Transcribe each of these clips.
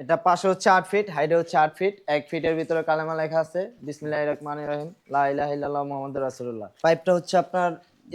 এটা পাশে হচ্ছে আট ফিট হাইটে হচ্ছে আট ফিট এক ফিটের ভিতরে কালেমা লেখা আছে বিসমিল্লাহ রহমান রহিম লা ইলাহা ইল্লাল্লাহ মুহাম্মাদুর রাসূলুল্লাহ। পাইপটা হচ্ছে আপনার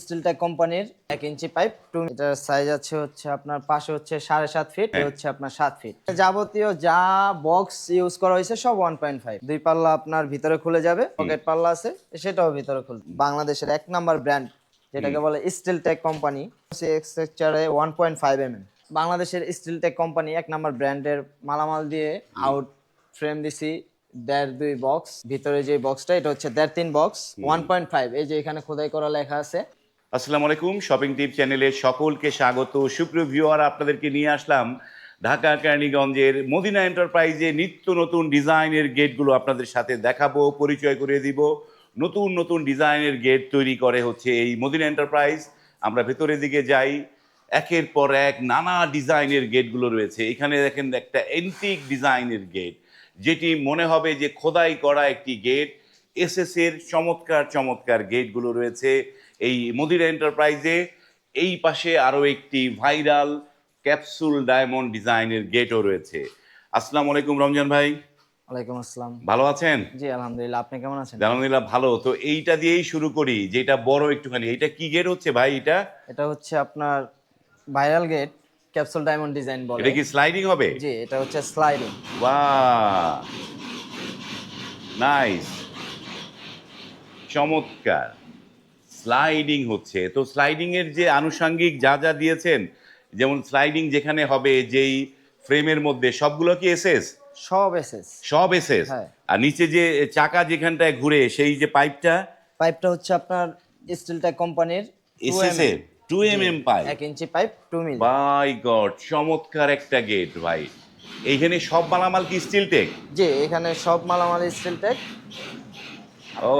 স্টিলটেক কোম্পানির এক ইঞ্চি পাইপ টু এটার সাইজ আছে হচ্ছে আপনার পাশে হচ্ছে সাড়ে সাত ফিট হচ্ছে আপনার সাত ফিট যাবতীয় যা বক্স ইউজ করা হয়েছে সব ওয়ান পয়েন্ট ফাইভ দুই পাল্লা আপনার ভিতরে খুলে যাবে পকেট পাল্লা আছে সেটাও ভিতরে খুলবে। বাংলাদেশের এক নাম্বার ব্র্যান্ড যেটাকে বলে Steel Tech company স্ট্রাকচারে one point five M M বাংলাদেশের স্টিল টেক কোম্পানি এক নাম্বার ব্র্যান্ডের মালামাল দিয়ে আউট ফ্রেম দিছি দেড় দুই বক্স ভিতরে যে বক্সটা এটা হচ্ছে দেড় তিন বক্স ওয়ান পয়েন্ট ফাইভ এই যে এখানে খোদাই করা লেখা আছে। আসসালামু আলাইকুম শপিং টিপ চ্যানেলে সকলকে স্বাগত। সুপ্রিয় ভিউয়ার আপনাদেরকে নিয়ে আসলাম ঢাকা কেরানীগঞ্জের মদিনা এন্টারপ্রাইজে নিত্য নতুন ডিজাইনের গেটগুলো আপনাদের সাথে দেখাবো পরিচয় করে দিব। নতুন নতুন ডিজাইনের গেট তৈরি করে হচ্ছে এই মদিনা এন্টারপ্রাইজ। আমরা ভেতরের দিকে যাই। একের পর এক নানা ডিজাইনের গেটগুলো রয়েছে। এখানে দেখেন একটা এন্টিক ডিজাইনের গেট যেটি মনে হবে যে খোদাই করা একটি গেট। এসএস এর চমৎকার চমৎকার গেটগুলো রয়েছে এই মদিরা এন্টারপ্রাইজে। এই পাশে আরও একটি ভাইরাল ক্যাপসুল ডায়মন্ড ডিজাইনের গেটও রয়েছে। আসসালামু আলাইকুম রমজান ভাই। ওয়ালাইকুম আসসালাম। ভালো আছেন? জি আলহামদুলিল্লাহ। আপনি কেমন আছেন? আলহামদুলিল্লাহ ভালো। তো এইটা দিয়েই শুরু করি যেটা বড় একটুখানি। এটা কি গেট হচ্ছে ভাই এটা? এটা হচ্ছে আপনার viral gate capsule diamond design বলে। এটা কি স্লাইডিং হবে? জি এটা হচ্ছে স্লাইডিং বাহ! নাইস চমৎকার। স্লাইডিং হচ্ছে। তো স্লাইডিং এর যে আনুষঙ্গিক যা যা দিয়েছেন যেমন স্লাইডিং যেখানে হবে যেই ফ্রেমের মধ্যে সবগুলো কি এসএস সব এসএস সব এসএস হ্যাঁ। আর নিচে যে চাকা যেখানটায় ঘুরে সেই যে পাইপটা পাইপটা হচ্ছে আপনার স্টিলটা কোম্পানির এসএস এর? টু এম এম পাইপ এক inch pipe two milli by god চমৎকার একটা গেট ভাই। এইখানে সব মালামাল কি স্টিল টেক জি এখানে সব মালামাল স্টিলটেক ও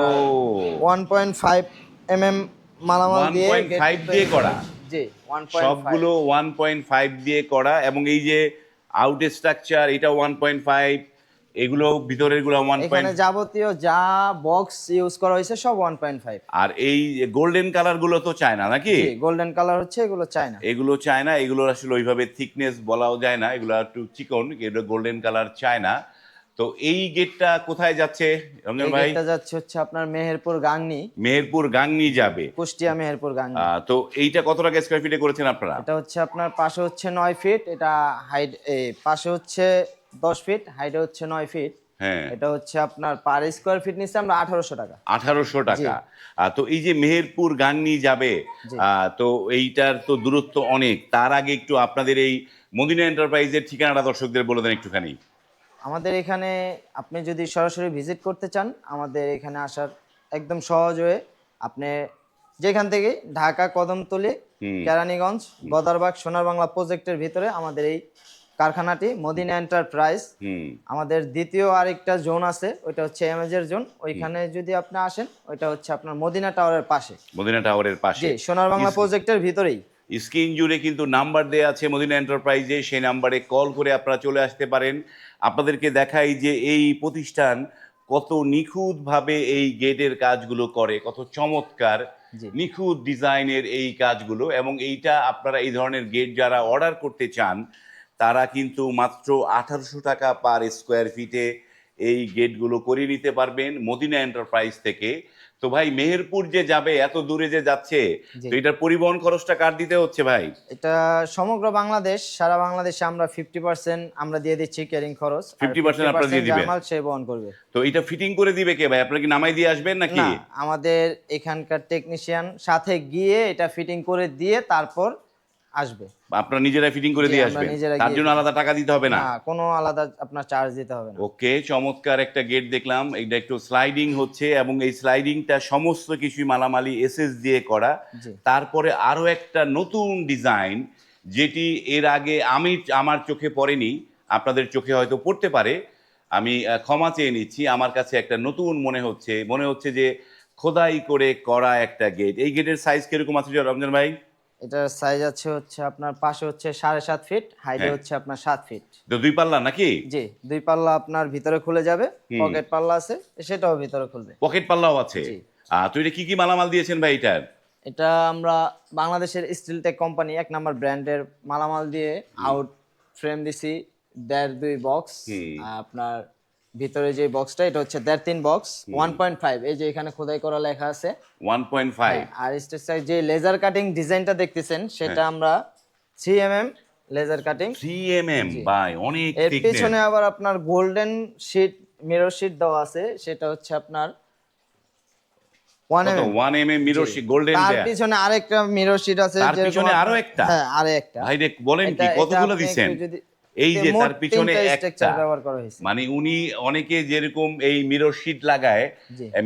one point five M M মালামাল দিয়ে ফাইভ দিয়ে করা। জি সবগুলো ওয়ান পয়েন্ট ফাইভ দিয়ে করা এবং এই যে আউট স্ট্রাকচার এটা ওয়ান পয়েন্ট ফাইভ এগুলো ভিতরেরগুলো ওয়ান পয়েন্ট যাবতীয় যা বক্স ইউজ করা হয়েছে সব ওয়ান পয়েন্ট ফাইভ আর এই গোল্ডেন কালারগুলো তো চায় না নাকি গোল্ডেন কালার হচ্ছে এগুলো চায় না এগুলো চায় না এগুলো আসলে ওইভাবে থিকনেস বলাও যায় না এগুলো একটু চিকন এগুলো গোল্ডেন কালার চায় না তো এই গেটটা কোথায় যাচ্ছে রমজান ভাই? গেটটা যাচ্ছে হচ্ছে আপনার মেহেরপুর গাংনি। মেহেরপুর গাংনি যাবে। কুষ্টিয়া মেহেরপুর গাংনি। তো এইটা কত টাকা স্কোয়ার ফিটে করেছেন আপনারা? এটা হচ্ছে আপনার পাশে হচ্ছে নয় ফিট এটা হাইট পাশে হচ্ছে দশ ফিট হাইটে হচ্ছে নয় ফিট হ্যাঁ। এটা হচ্ছে আপনার পার স্কোয়ার ফিট নিচ্ছে আমরা আঠারোশো টাকা। আঠারোশো টাকা। তো এই যে মেহেরপুর গাংনি যাবে তো এইটার তো দূরত্ব অনেক। তার আগে একটু আপনাদের এই মদিনা এন্টারপ্রাইজের ঠিকানাটা দর্শকদের বলে দেন একটুখানি। আমাদের এখানে আপনি যদি সরাসরি ভিজিট করতে চান আমাদের এখানে আসার একদম সহজ হয়ে আপনি যেখান থেকে ঢাকা কদমতলি কেরানীগঞ্জ গদারবাগ সোনার বাংলা প্রজেক্টের ভিতরে আমাদের এই কারখানাটি মদিনা এন্টারপ্রাইজ। আমাদের দ্বিতীয় আরেকটা জোন আছে ওইটা হচ্ছে এমএজের জোন। ওইখানে যদি আপনি আসেন ওইটা হচ্ছে আপনার মদিনা টাওয়ারের পাশে। মদিনা টাওয়ারের পাশে। সোনার বাংলা প্রজেক্টের ভিতরেই। স্ক্রিন জুড়ে কিন্তু নাম্বার দেওয়া আছে মদিনা এন্টারপ্রাইজে সেই নাম্বারে কল করে আপনারা চলে আসতে পারেন। আপনাদেরকে দেখাই যে এই প্রতিষ্ঠান কত নিখুঁতভাবে এই গেটের কাজগুলো করে কত চমৎকার। নিখুঁত ডিজাইনের এই কাজগুলো। এবং এইটা আপনারা এই ধরনের গেট যারা অর্ডার করতে চান তারা কিন্তু মাত্র আঠারোশো টাকা পার স্কোয়ার ফিটে এই গেটগুলো করে নিতে পারবেন মদিনা এন্টারপ্রাইজ থেকে। তো ভাই মেহেরপুর যে যাবে এত দূরে যে যাচ্ছে। তো এটার পরিবহন খরচটা কার দিতে হচ্ছে ভাই? এটা সমগ্র বাংলাদেশ সারা বাংলাদেশে আমরা ফিফটি পার্সেন্ট আমরা দিয়ে দিচ্ছি ক্যারিং খরচ 50% আপনারা দিয়ে দিবেন। জামাল সে বহন করবে। তো এটা ফিটিং করে দিবে কে ভাই? আপনারা কি নামাই দিয়ে আসবেন নাকি? না আমাদের এখানকার টেকনিশিয়ান সাথে গিয়ে এটা ফিটিং করে দিয়ে তারপর আসবে। আপনারা নিজেরা ফিটিং করে দিয়ে আসবেন। তার জন্য আলাদা টাকা দিতে হবে না। না কোনো আলাদা আপনার চার্জ দিতে হবে না। ওকে চমৎকার একটা গেট দেখলাম। এটা একটু স্লাইডিং হচ্ছে এবং এই স্লাইডিংটা সমস্ত কিছুই মালামালি এসএস দিয়ে করা। তারপরে আরও একটা নতুন ডিজাইন যেটি এর আগে আমি আমার চোখে পড়েনি আপনাদের চোখে হয়তো পড়তে পারে। আমি ক্ষমা চেয়ে নিচ্ছি আমার কাছে একটা নতুন মনে হচ্ছে। মনে হচ্ছে যে খোদাই করে করা একটা গেট এই গেটের সাইজ কীরকম আছে রমজান ভাই? এটার সাইজ আছে হচ্ছে আপনার পাশে হচ্ছে সাড়ে সাত ফিট হাইটে হ্যাঁ। হচ্ছে আপনার সাত ফিট দুই পাল্লা নাকি? জি দুই পাল্লা আপনার ভিতরে খুলে যাবে পকেট পাল্লা আছে সেটাও ভিতরে খুলবে। পকেট পাল্লাও আছে? জি। আহ, তো এটা কি কি মালামাল দিয়েছেন ভাই এটার? এটা আমরা বাংলাদেশের স্টিল টেক কোম্পানি এক নাম্বার ব্র্যান্ডের মালামাল দিয়ে আউট ফ্রেম দিছি দেড় দুই বক্স আপনার ভিতরে যে বক্সটা এটা হচ্ছে দেড় তিন বক্স ওয়ান পয়েন্ট ফাইভ এই যে এখানে খোদাই করা লেখা আছে। ওয়ান পয়েন্ট ফাইভ আর স্টেজ সাইজ যে লেজার কাটিং ডিজাইনটা দেখতেছেন সেটা হ্যাঁ। আমরা three M M laser cutting three M M by অনেক এর পিছনে আবার আপনার গোল্ডেন শিট মিরর শিট দেওয়া আছে সেটা হচ্ছে আপনার one M one M M mirror golden তার পিছনে আরেকটা মিরর শিট আছে তার পিছনে আরও একটা? হ্যাঁ আরে একটা। ভাই বলেন কি কতগুলো দিছেন? এই যে তার পিছনে একটা মানে উনি অনেকে যেরকম এই মিরর শিট লাগায়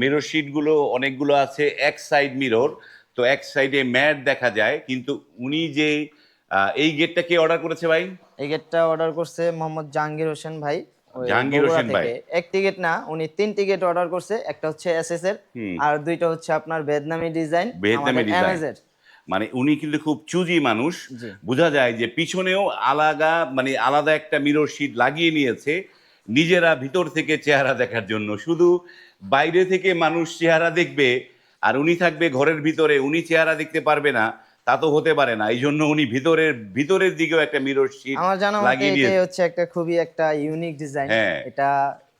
মিরর শিটগুলো অনেকগুলো আছে এক সাইড মিরর তো এক সাইডে ম্যাট দেখা যায় কিন্তু উনি যে এই গেটটা কে অর্ডার করেছে ভাই? এই গেটটা অর্ডার করছে মোহাম্মদ জাহাঙ্গীর হোসেন ভাই জাহাঙ্গীর হোসেন ভাই। এক টিকিট না উনি তিন টিকিট অর্ডার করছে একটা হচ্ছে এসএস এর আর দুইটা হচ্ছে আপনার বেদনামি ডিজাইন ভিয়েতনামি ডিজাইন মানে উনি কিন্তু খুব চুজি মানুষ। বোঝা যায় যে পিছনেও আলাদা মানে আলাদা একটা মিরর শিট লাগিয়ে নিয়েছে। নিজেরা ভিতর থেকে চেহারা দেখার জন্য। শুধু বাইরে থেকে মানুষ চেহারা দেখবে আর উনি থাকবে ঘরের ভিতরে উনি চেহারা দেখতে পারবে না তা তো হতে পারে না। এই জন্য উনি ভিতরের ভিতরের দিকেও একটা মিরর শিট আমার জানা মতে হচ্ছে একটা খুবই একটা ইউনিক ডিজাইন হ্যাঁ। এটা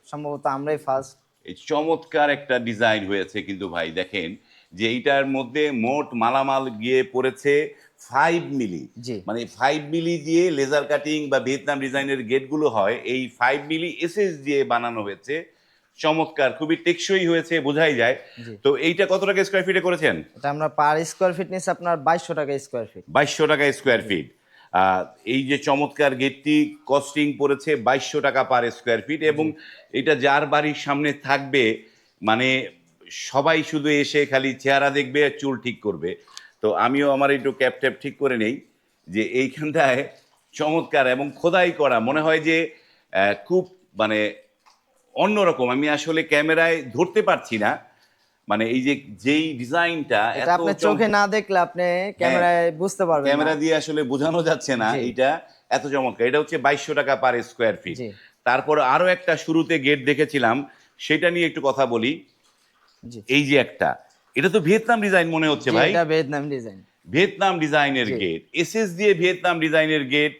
সম্ভবত আমরাই ফার্স্ট এই চমৎকার একটা ডিজাইন হয়েছে কিন্তু ভাই দেখেন। যে এইটার মধ্যে মোট মালামাল গিয়ে পড়েছে ফাইভ মিলি। মানে ফাইভ মিলি দিয়ে লেজার কাটিং বা ভিয়েতনাম ডিজাইনের গেটগুলো হয় এই ফাইভ মিলি এসএস দিয়ে বানানো হয়েছে। চমৎকার খুবই টেকসই হয়েছে বোঝাই যায়। তো এইটা কত টাকা স্কোয়ার ফিটে করেছেন? এটা আমরা পার স্কোয়ার ফিট নিচ্ছে আপনার বাইশশো টাকা স্কোয়ার ফিট বাইশশো টাকা স্কোয়ার ফিট এই যে চমৎকার গেটটি কস্টিং পড়েছে বাইশশো টাকা পার স্কোয়ার ফিট এবং এটা যার বাড়ির সামনে থাকবে মানে সবাই শুধু এসে খালি চেহারা দেখবে আর চুল ঠিক করবে। তো আমিও আমার একটু ক্যাপ ট্যাপ ঠিক করে নেই যে এইখানটায় চমৎকার এবং খোদাই করা। মনে হয় যে খুব মানে অন্যরকম। আমি আসলে ক্যামেরায় ধরতে পারছি না। মানে এই যে যেই ডিজাইনটা এটা আপনি চোখে না দেখলে আপনি ক্যামেরায় বুঝতে পারবেন হ্যাঁ। ক্যামেরা দিয়ে আসলে বোঝানো যাচ্ছে না এটা এত চমৎকার। এটা হচ্ছে বাইশশো টাকা পার স্কোয়ার ফিট তারপর আরও একটা শুরুতে গেট দেখেছিলাম। সেটা নিয়ে একটু কথা বলি। এই যে একটা এটা তো ভিয়েতনাম ডিজাইন মনে হচ্ছে ভাই। এটা ভিয়েতনাম ডিজাইন। ভিয়েতনাম ডিজাইনের। গেট এসএস দিয়ে ভিয়েতনাম ডিজাইনের গেট।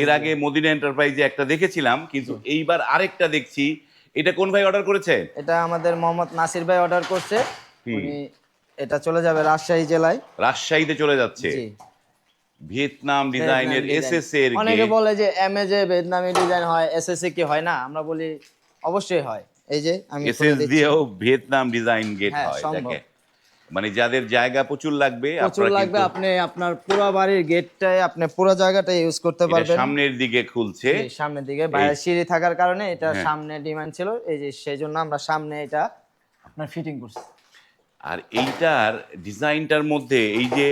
এর আগে মদিনা এন্টারপ্রাইজে একটা দেখেছিলাম কিন্তু এইবার আরেকটা দেখছি। এটা কোন ভাই অর্ডার করেছে? এটা আমাদের মোহাম্মদ নাসির ভাই অর্ডার করছে। উনি এটা চলে যাবে রাজশাহী জেলায়। রাজশাহীতে চলে যাচ্ছে। ভিয়েতনাম ডিজাইনের এসএস। এর অনেকে বলে যে এমএজে ভিয়েতনামি ডিজাইন হয় এসএসসি কি হয়? না আমরা বলি অবশ্যই হয়। এই যে আমি এসএস। দিয়েও ভিয়েতনাম ডিজাইন গেট হ্যাঁ, হয় দেখে মানে যাদের জায়গা প্রচুর লাগবে প্রচুর লাগবে আপনি আপনার পুরো বাড়ির গেটটায় আপনি পুরো জায়গাটা ইউজ করতে পারবেন সামনের দিকে খুলছে সামনের দিকে বাইরে সিঁড়ি থাকার কারণে এটা হ্যাঁ। সামনে ডিমান্ড ছিল এই যে সেই জন্য আমরা সামনে এটা আপনার ফিটিং করছি আর এইটার ডিজাইনটার মধ্যে এই যে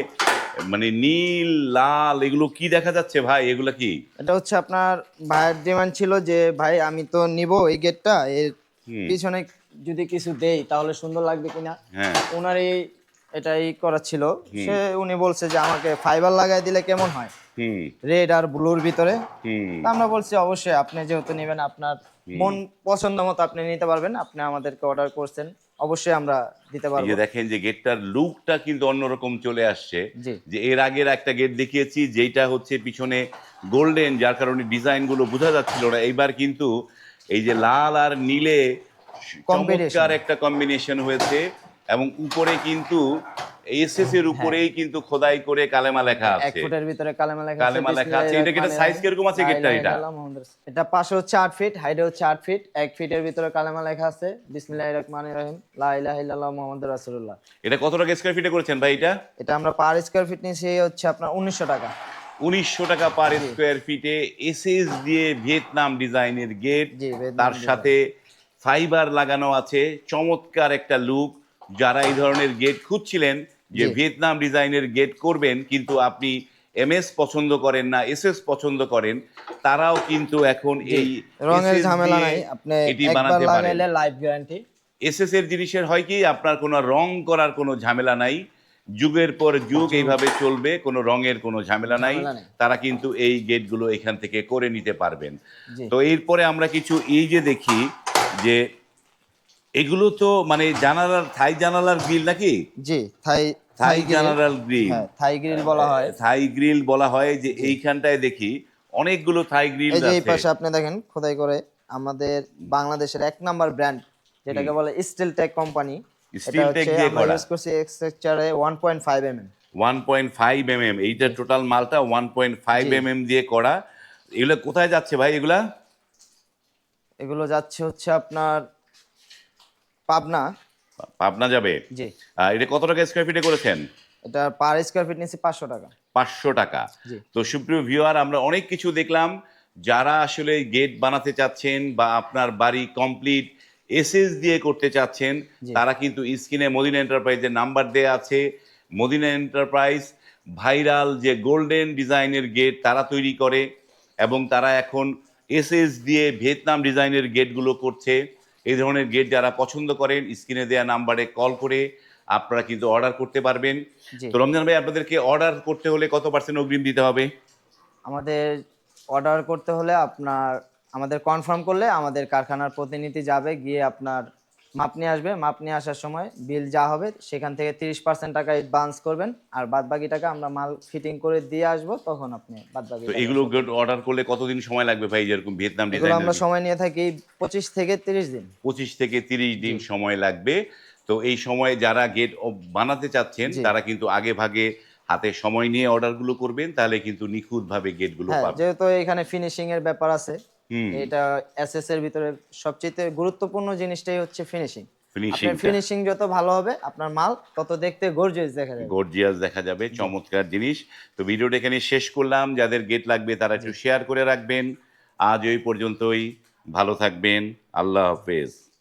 মানে নীল লাল এগুলো কি দেখা যাচ্ছে ভাই এগুলো কি এটা হচ্ছে আপনার ভাইয়ের ডিমান্ড ছিল যে ভাই আমি তো নিব এই গেটটা এর। পিছনে যদি কিছু দেই তাহলে সুন্দর লাগবে কিনা? হ্যাঁ। ওনার এই এটাই করা ছিল। সে উনি বলছে যে আমাকে ফাইবার লাগাই দিলে কেমন হয়? রেড আর ব্লুর ভিতরে। আমরা বলছি অবশ্যই আপনি যেহেতু নেবেন আপনার মন পছন্দ মতো আপনি নিতে পারবেন। আপনি আমাদেরকে অর্ডার করছেন। অবশ্যই আমরা দিতে পারব যে দেখেন যে গেটটার লুকটা কিন্তু অন্যরকম চলে আসছে। যে এর আগের একটা গেট দেখিয়েছি যেটা হচ্ছে পিছনে গোল্ডেন যার কারণে ডিজাইনগুলো বোঝা যাচ্ছিল না। এইবার কিন্তু এই যে লাল আর নীলে চমৎকার একটা কম্বিনেশন হয়েছে এবং উপরে কিন্তু এসএস এর উপরেই কিন্তু খোদাই করে কালেমা লেখা এক ফুটের ভিতরে কালেমা লেখা কালেমা লেখা আছে। এটা কি এটা size কীরকম আছে গেটটার এটা? এটা পাশে হচ্ছে আট ফিট হাইটে হচ্ছে আট ফিট এক ফিটের ভিতরে কালেমা লেখা আছে। বিসমিল্লাহির রহমানির রহিম। লা ইলাহা ইল্লাল্লাহ মুহাম্মাদুর রাসূলুল্লাহ। এটা কত টাকা স্কোয়ার ফিটে করেছেন ভাই এটা? এটা আমরা পার স্কয়ার ফিট নিয়েছি হচ্ছে আপনার উনিশশো টাকা। উনিশশো টাকা পার স্কোয়ার ফিটে এসএস দিয়ে ভিয়েতনাম ডিজাইনের গেট তার সাথে ফাইবার লাগানো আছে। চমৎকার একটা লুক যারা এই ধরনের গেট খুঁজছিলেন যে ভিয়েতনাম ডিজাইনের গেট করবেন কিন্তু আপনি এমএস পছন্দ করেন না এসএস পছন্দ করেন তারাও কিন্তু এখন এই রঙের ঝামেলা নাই। আপনি এটি বানাতে পারেন। লাইফ গ্যারান্টি এসএস এর জিনিসের হয় কি আপনার কোনো রং করার কোনো ঝামেলা নাই। যুগের পর যুগ এইভাবে চলবে কোনো রঙের কোনো ঝামেলা নাই। তারা কিন্তু এই গেটগুলো এখান থেকে করে নিতে পারবেন। তো এরপরে আমরা কিছু এই যে দেখি যে এগুলো তো মানে জানালার থাই জানালার গ্রিল নাকি? জি থাই থাই জানালার গ্রিল। হ্যাঁ থাই গ্রিল বলা হয়। থাই গ্রিল বলা হয় যে এইখানটায় দেখি অনেকগুলো থাই গ্রিল যে এই পাশে আপনি দেখেন খোদাই করে আমাদের বাংলাদেশের এক নাম্বার ব্র্যান্ড যেটাকে বলে Steel Tech company Steel Tech দিয়ে করা। ইউজ করছি এক্সট্রাকচারে 1.5 MM one point five M M এইটা টোটাল মালটা one point five M M দিয়ে করা। এগুলো কোথায় যাচ্ছে ভাই এগুলা? এগুলো যাচ্ছে হচ্ছে আপনার পাবনা। পাবনা যাবে? জি। এটা কত টাকা স্কোয়ার ফিটে করেছেন? এটা পার স্কোয়ার ফিট নিচ্ছি পাঁচশো টাকা। পাঁচশো টাকা। জি। তো সুপ্রিয় ভিউয়ার আমরা অনেক কিছু দেখলাম। যারা আসলে গেট বানাতে চাচ্ছেন বা আপনার বাড়ি কমপ্লিট এসএস দিয়ে করতে চাচ্ছেন তারা কিন্তু স্ক্রিনে মদিনা এন্টারপ্রাইজের নাম্বার দেয়া আছে। মদিনা এন্টারপ্রাইজ ভাইরাল যে গোল্ডেন ডিজাইনের গেট তারা তৈরি করে এবং তারা এখন এসএস দিয়ে ভিয়েতনাম ডিজাইনের গেটগুলো করছে। এই ধরনের গেট যারা পছন্দ করেন স্ক্রিনে দেওয়া নাম্বারে কল করে আপনারা কিন্তু অর্ডার করতে পারবেন। তো রমজান ভাই আপনাদেরকে অর্ডার করতে হলে কত পার্সেন্ট অগ্রিম দিতে হবে? আমাদের অর্ডার করতে হলে আপনার আমাদের কনফার্ম করলে আমাদের কারখানার প্রতিনিধি যাবে গিয়ে আপনার মাপ নিয়ে আসবে। মাপ নিয়ে আসার সময় বিল যা হবে সেখান থেকে তিরিশ পার্সেন্ট টাকা অ্যাডভান্স করবেন। আর বাদ বাকি টাকা আমরা মাল ফিটিং করে দিয়ে আসব তখন আপনি বাদ বাকি এগুলো অর্ডার করলে কতদিন সময় লাগবে ভাই? যেরকম ভিয়েতনাম ডিজাইন আমরা সময় নিয়ে থাকি পঁচিশ থেকে তিরিশ দিন। পঁচিশ থেকে তিরিশ দিন সময় লাগবে। তো এই সময় যারা গেট বানাতে চাচ্ছেন তারা কিন্তু আগে ভাগে হাতে সময় নিয়ে অর্ডারগুলো করবেন তাহলে কিন্তু নিখুঁতভাবে গেটগুলো হ্যাঁ পাবেন। যেহেতু এখানে ফিনিশিং এর ব্যাপার আছে এটা এসএস এর ভিতরে সবচেয়ে গুরুত্বপূর্ণ জিনিসটাই হচ্ছে ফিনিশিং ফিনিশিং আপনার ফিনিশিং যত ভালো হবে আপনার মাল তত দেখতে গর্জিয়াস দেখা যাবে। গর্জিয়াস দেখা যাবে চমৎকার জিনিস। তো ভিডিওটা এখানে শেষ করলাম। যাদের গেট লাগবে তারা একটু শেয়ার করে রাখবেন। আজ ওই পর্যন্তই। ভালো থাকবেন। আল্লাহ হাফেজ।